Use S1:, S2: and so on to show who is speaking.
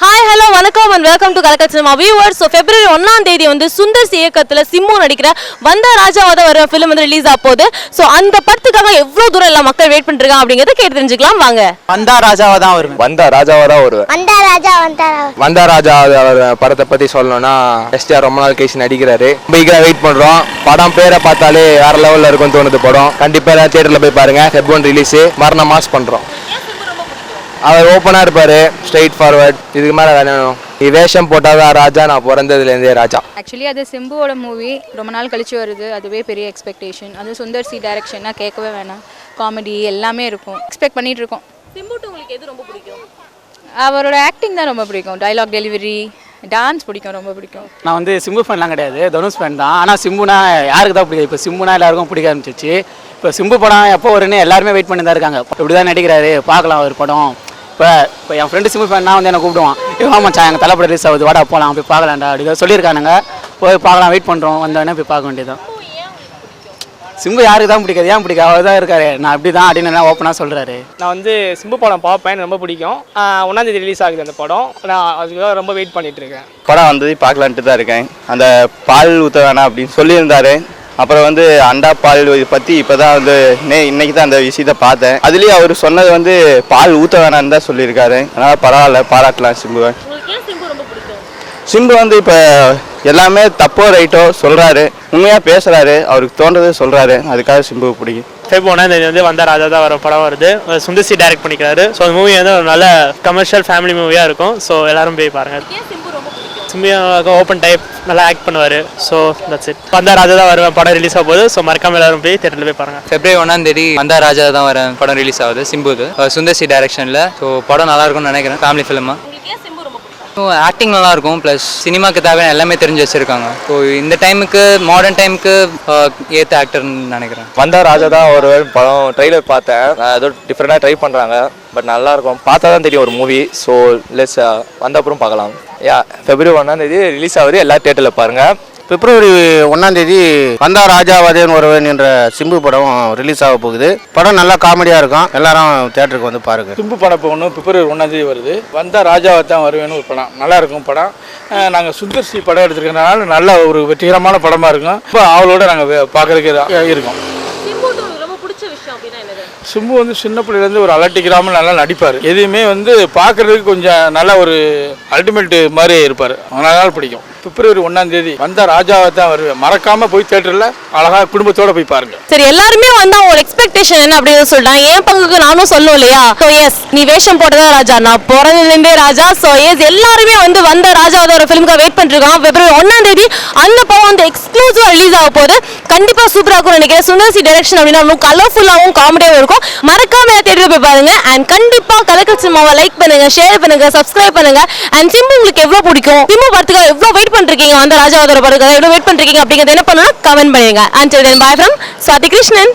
S1: hi hello வணக்கம் and welcome to Kalakkal cinema viewers so பிப்ரவரி ஒன்றாம் தேதி வந்து சுந்தர் இயக்கத்தில் சிம்மு நடிக்கிற வந்த ராஜாவாத வர ஃபிலிம் வந்து ரிலீஸ் ஆக போகுது. ஸோ அந்த படத்துக்காக எவ்வளோ தூரம் எல்லாம் மக்கள் வெயிட் பண்ணிருக்காங்க அப்படிங்கிறத கேட்டு தெரிஞ்சுக்கலாம். வாங்க.
S2: வந்தா ராஜாவா தான் வருவேன்.
S3: வந்தா ராஜாவா தான் வருவேன்.
S4: வந்தா ராஜா வந்தா
S3: வந்தா ராஜா அவர் படத்தை பத்தி சொல்லணும்னா எஸ்டிஆர் ரொம்ப நாள் கழிச்சு நடிக்கிறாரு. ரொம்ப eager-ஆ வெயிட் பண்றோம். படம் பேரை பார்த்தாலே வேற லெவல்ல இருக்கும்னு தோணுது படம். கண்டிப்பா எல்லாரும் தியேட்டர்ல போய் பாருங்க. ஒன் ரிலீஸ் மரண மாஸ் பண்றோம். அவர் ஓப்பனா இருப்பாரு ஸ்ட்ரைட் ஃபார்வர்ட் இதுக்கு மேல வேணும் நீ வேஷம் போட்டாதான் ராஜா நான் பிறந்ததுல இருந்தே ராஜா.
S5: ஆக்சுவலி அது சிம்புவோட மூவி ரொம்ப நாள் கழிச்சு வருது. அதுவே பெரிய எக்ஸ்பெக்டேஷன் அது சுந்தர் சி டைரக்ஷன்னா கேட்கவே வேணாம். காமெடி எல்லாமே இருக்கும். எக்ஸ்பெக்ட் பண்ணிட்டு இருக்கோம்.
S1: சிம்புட்டு உங்களுக்கு எது ரொம்ப பிடிக்கும்?
S5: அவரோட ஆக்டிங் தான் ரொம்ப பிடிக்கும். டைலாக் டெலிவரி டான்ஸ் பிடிக்கும் ரொம்ப பிடிக்கும்.
S2: நான் வந்து சிம்பு ஃபேன்லாம் கிடையாது. தனுஷ் ஃபேன் தான். ஆனால் சிம்புனா யாருக்கு தான் பிடிக்கும்? இப்போ சிம்புனா எல்லாருக்கும் பிடிக்க ஆரம்பிச்சிச்சு இப்போ சிம்பு படம் எப்போ வரும்னு எல்லாருமே வெயிட் பண்ணி தான் இருக்காங்க. இப்படி தான் நடிக்கிறாரு. பார்க்கலாம் ஒரு படம். இப்போ இப்போ என் ஃப்ரெண்டு சிம்பு ஃபேன் வந்து என்ன கூப்பிடுவான். இவன் மச்சான் எங்கள் தலைப்பட ரிலீஸ் ஆகுது. வாடா போகலாம் போய் பார்க்கலாம்டா. அப்படி சொல்லியிருக்கானுங்க. போய் பார்க்கலாம் வெயிட் பண்ணுறோம் வந்தோடனே போய் பார்க்க வேண்டியதுதான். சிம்பு யாருக்கு தான் பிடிக்காது? ஏன் பிடிக்காது? அவர் தான் இருக்காரு. நான் அப்படி தான் அப்படின்னு ஓப்பனாக சொல்கிறாரு
S6: நான் வந்து சிம்பு படம் பார்ப்பேன். எனக்கு ரொம்ப பிடிக்கும். ஆஹ் ஒண்ணாந்தேதி ரிலீஸ் ஆகுது அந்த படம். நான் அதுக்காக ரொம்ப வெயிட் பண்ணிட்டு இருக்கேன்.
S3: படம் வந்தது பார்க்கலான்ட்டு தான் இருக்கேன். அந்த பால் ஊற்ற வேணாம் அப்படின்னு சொல்லியிருந்தாரு. அப்புறம் வந்து அண்டா பால் இது பற்றி இப்போ தான் வந்து நே இன்னைக்கு தான் அந்த விஷயத்தை பார்த்தேன். அதுலேயும் அவர் சொன்னது வந்து பால் ஊற்ற வேணாம்னு தான் சொல்லியிருக்காரு. அதனால் பரவாயில்ல பாராட்டலாம் சிம்புவை.
S1: உங்களுக்கு ஏன் சிம்பு ரொம்ப பிடிக்கும்?
S3: சிம்பு வந்து இப்போ எல்லாமே தப்போ ரைட்டோ சொல்கிறாரு உண்மையாக பேசுகிறாரு அவருக்கு தோன்றதை சொல்கிறாரு அதுக்காக சிம்பு பிடிக்கும்.
S6: ஃபெப் ஒன்றாந்தேதி வந்து வந்த ராஜா தான் வர படம் வருது. சுந்தர்சி டைரக்ட் பண்ணிக்கிறாரு. ஸோ அந்த மூவி வந்து ஒரு நல்ல கமர்ஷியல் ஃபேமிலி மூவியாக இருக்கும். ஸோ எல்லாரும் போய் பாருங்க.
S1: ஏன்
S6: ஓப்பன் டைப் நல்லா ஆக்ட் பண்ணுவார். ஸோ தட்ஸ் இட் வந்தா ராஜா தான் வருவேன். படம் ரிலீஸ் ஆக போகுது. ஸோ மறக்காம எல்லாரும் போய் தேட்டரில் போய் பாருங்க.
S7: பிப்ரவரி ஒன்றாம் தேதி வந்தா ராஜா தான் வரேன் படம் ரிலீஸ் ஆகுது. சிம்புது சுந்தர்சி டைரக்ஷனில் ஸோ படம் நல்லா இருக்கும்னு நினைக்கிறேன். ஃபேமிலி ஃபிலிமா
S1: உங்களுக்கு ஏன் சிம்பு ரொம்ப பிடிக்கும்
S7: ஆக்டிங் நல்லா இருக்கும் ப்ளஸ் சினிமாக்கு தேவையான எல்லாமே தெரிஞ்சு வச்சிருக்காங்க. ஸோ இந்த டைமுக்கு மாடர்ன் டைமுக்கு ஏற்ற ஆக்டர்னு நினைக்கிறேன்.
S3: வந்தா ராஜா தான் ஒரு படம் ட்ரெய்லர் பார்த்தேன். ஏதோ டிஃப்ரெண்டாக ட்ரை பண்ணுறாங்க பட் நல்லா இருக்கும் பார்த்தா தான் தெரியும் ஒரு மூவி ஸோ லெஸ் வந்த அப்புறம் பார்க்கலாம். யா ஃபெப்ரவரி ஒன்றாம் தேதி ரிலீஸ் ஆகுது. எல்லா தேட்டரில் பாருங்கள்
S8: பிப்ரவரி ஒன்றாந்தேதி வந்தா ராஜாவதேன் ஒருவன் என்ற சிம்பு படம் ரிலீஸ் ஆக போகுது. படம் நல்லா காமெடியாக இருக்கும். எல்லாரும் தேட்டருக்கு வந்து பாருங்க.
S9: சிம்பு படம் ஒன்று பிப்ரவரி ஒன்றாந்தேதி வருது. வந்தா ராஜாவை தான் வருவேன்னு ஒரு படம். நல்லா இருக்கும் படம். நாங்கள் சுந்தர் சி படம் எடுத்துருக்கனால நல்ல ஒரு வெற்றிகரமான படமாக இருக்கும். இப்போ அவளோட நாங்கள் பார்க்குறதுக்கு இருக்கோம்
S1: சிம்புட்டு உங்களுக்கு ரொம்ப பிடிச்ச விஷயம் அப்படின்னா என்னது
S9: சிம்பு வந்து சின்ன பிள்ளையிலேருந்து ஒரு அலட்டிக்கிறாமல் நல்லா நடிப்பார். எதுவுமே வந்து பார்க்குறதுக்கு கொஞ்சம் நல்ல ஒரு அல்டிமேட் மாதிரி இருப்பார். அதனால பிடிக்கும். பிப்ரவரி ஒன்றாம் தேதி வந்தால் ராஜாவை தான் வருவேன் மறக்காமல் போய் தேட்டரில் அழகாக குடும்பத்தோடு போய் பாருங்கள்
S1: சரி எல்லாருமே வந்து அவங்களோட எக்ஸ்பெக்டேஷன் என்ன அப்படின்னு சொல்லிட்டாங்க என் பங்குக்கு நானும் சொல்லும் இல்லையா? ஸோ எஸ் நீ வேஷம் போட்டதா ராஜா? நான் பிறந்ததுலேருந்தே ராஜா. ஸோ எஸ் எல்லாருமே வந்து வந்த ராஜாவோட ஒரு ஃபிலிம்க்கு வெயிட் பண்ணிருக்காங்க பிப்ரவரி ஒன்றாம் தேதி அந்த படம் வந்து எக்ஸ்க்ளூசிவாக ரிலீஸ் ஆக போகுது. கண்டிப்பாக சூப்பராக இருக்கும் நினைக்கிறேன். சுந்தர்சி டைரக்ஷன் அப்படின்னா இன்னும் கலர்ஃபுல்லாகவும் காமெடியாகவும் இருக்கும். மறக்காம தேட்டரில் போய் பாருங்க. அண்ட் கண்டிப்பாக கலக்கல் சினிமாவை லைக் பண்ணுங்க ஷேர் பண்ணுங்க சப்ஸ்கிரைப் பண்ணுங்க. அண்ட் சிம்பு உங்களுக்கு எவ்வளோ பிடிக்கும்? சிம்பு படத்துக்காக எவ்வளோ வெயிட் பண்ணிருக்கீங்க? அந்த ராஜாவதோட படத்துக்காக எவ்வளோ வெயிட் பண்ணிருக்கீங்க? அப்படிங்கிறது என்ன பண்ணலாம் கமெண்ட் பண்ணுங்க and bye from Swathi Krishnan